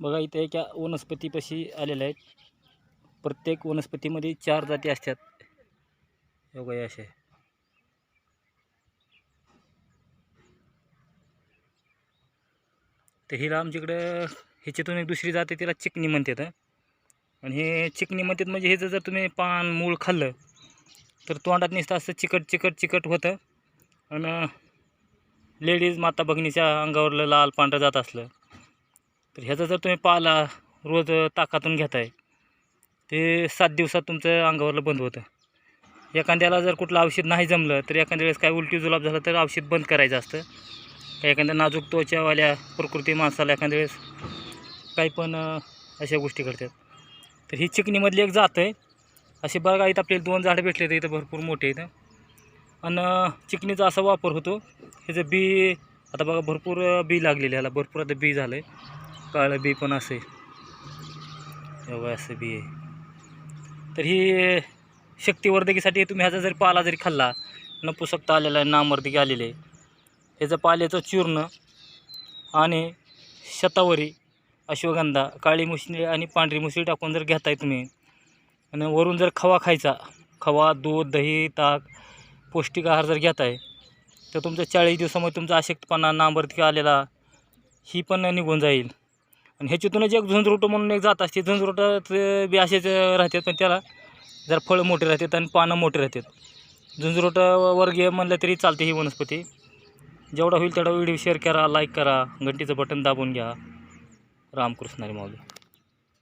बघा इथे एका वनस्पतीपाशी आलेल्या आहेत. प्रत्येक वनस्पतीमध्ये चार जाती असतात. बघा असे. तर हिला आमच्याकडं ह्याच्यातून एक दुसरी जात आहे तिला चिकनी म्हणतात आणि हे चिकनी म्हणतात म्हणजे ह्याचं जर तुम्ही पान मूळ खाल्लं तर तोंडात नुसतं असं चिकट चिकट चिकट होतं. आणि लेडीज माता भगिनीच्या अंगावरलं लाल पांढरं जात असलं तर ह्याचा जर तुम्ही पाला रोज ताकातून घेताय ते सात दिवसात तुमचं अंगावरलं बंद होतं. एखाद्याला जर कुठलं औषध नाही जमलं तर एखाद्या वेळेस काय उलटी जुलाब झाला तर औषध बंद करायचं असतं. काही एखाद्या नाजूक त्वचावाल्या प्रकृती माणसाला एखाद्या वेळेस काही पण अशा गोष्टी घडतात तर ही चिकणीमधली एक जात आहे. असे बघा इथं आपल्याला दोन झाडं भेटले तर इथं भरपूर मोठे इथं आणि चिकणीचा असा वापर होतो. ह्याचं बी आता बघा भरपूर बी लागलेलं ह्याला भरपूर आता बी झालं आहे काळं बी पण असे. एवढं असं बी आहे. तर ही शक्तिवर्धकीसाठी तुम्ही ह्याचा जरी पाला जरी खाल्ला नपुसकता आलेला आहे नामर्दिकी आलेले आहे. ह्याचं पाल्याचं चूर्ण आणि शतावरी अश्वगंधा काळी मुसळी आणि पांढरी मुसळी टाकून जर घेताय तुम्ही आणि वरून जर खवा खायचा खवा दूध दही ताक पौष्टिक आहार जर घेताय तर तुमच्या चाळीस दिवसामध्ये तुमचा अशक्तपणा नामर्दिकी आलेला ही पण निघून जाईल. आणि ह्याच्यातूनच एक झुंजरोटं म्हणून एक जात असते. झुंजरोटात बी असेच राहतात पण त्याला जर फळं मोठे राहतात आणि पानं मोठे राहतात. झुंजरोटं वर्गीय म्हणलं तरी चालते ही वनस्पती. जेवढा होईल तेवढा व्हिडिओ शेअर करा लाईक करा. घंटीचं बटन दाबून घ्या. रामकृष्णारी माऊली.